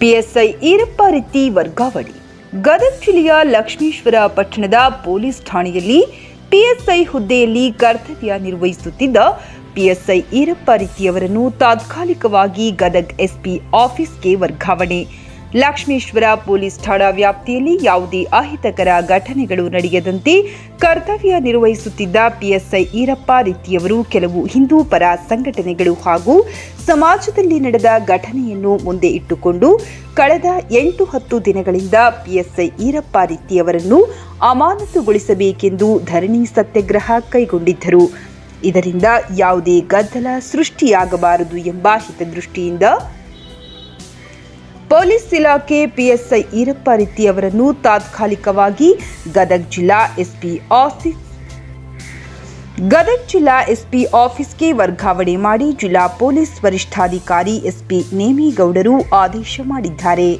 PSI Irappa ರೀತಿ ವರ್ಗಾವಣೆ. ಗದಗ ಜಿಲ್ಲೆಯ ಲಕ್ಷ್ಮೀಶ್ವರ ಪಟ್ಟಣದ ಪೊಲೀಸ್ ಠಾಣೆಯಲ್ಲಿ ಪಿಎಸ್ಐ ಹುದ್ದೆಯಲ್ಲಿ ಕರ್ತವ್ಯ ನಿರ್ವಹಿಸುತ್ತಿದ್ದ ಪಿಎಸ್ಐ ಈರಪ್ಪ ರೀತಿಯವರನ್ನು ತಾತ್ಕಾಲಿಕವಾಗಿ ಗದಗ್ ಎಸ್ಪಿ ಆಫೀಸ್ಗೆ ವರ್ಗಾವಣೆ. ಲಕ್ಷ್ಮೇಶ್ವರ ಪೊಲೀಸ್ ಠಾಣಾ ವ್ಯಾಪ್ತಿಯಲ್ಲಿ ಯಾವುದೇ ಅಹಿತಕರ ಘಟನೆಗಳು ನಡೆಯದಂತೆ ಕರ್ತವ್ಯ ನಿರ್ವಹಿಸುತ್ತಿದ್ದ ಪಿಎಸ್ಐ ಈರಪ್ಪ ರೀತಿಯವರು ಕೆಲವು ಹಿಂದೂ ಪರ ಸಂಘಟನೆಗಳು ಹಾಗೂ ಸಮಾಜದಲ್ಲಿ ನಡೆದ ಘಟನೆಯನ್ನು ಮುಂದೆ ಇಟ್ಟುಕೊಂಡು ಕಳೆದ ಎಂಟು ಹತ್ತು ದಿನಗಳಿಂದ ಪಿಎಸ್ಐ ಈರಪ್ಪ ರೀತಿಯವರನ್ನು ಅಮಾನತುಗೊಳಿಸಬೇಕೆಂದು ಧರಣಿ ಸತ್ಯಾಗ್ರಹ ಕೈಗೊಂಡಿದ್ದರು. ಇದರಿಂದ ಯಾವುದೇ ಗದ್ದಲ ಸೃಷ್ಟಿಯಾಗಬಾರದು ಎಂಬ ಹಿತದೃಷ್ಟಿಯಿಂದ ಪೊಲೀಸ್ ಇಲಾಖೆ ಪಿಎಸ್ಐ ಈರಪ್ಪ ರೀತಿ ಅವರನ್ನು ತಾತ್ಕಾಲಿಕವಾಗಿ ಗದಗ್ ಜಿಲ್ಲಾ ಎಸ್ಪಿ ಆಫೀಸ್ ಗದಗ ಜಿಲ್ಲಾ ಎಸ್ಪಿ ಆಫೀಸ್ಗೆ ವರ್ಗಾವಣೆ ಮಾಡಿ ಜಿಲ್ಲಾ ಪೊಲೀಸ್ ವರಿಷ್ಠಾಧಿಕಾರಿ ಎಸ್ಪಿ ನೇಮಿಗೌಡರು ಆದೇಶ ಮಾಡಿದ್ದಾರೆ.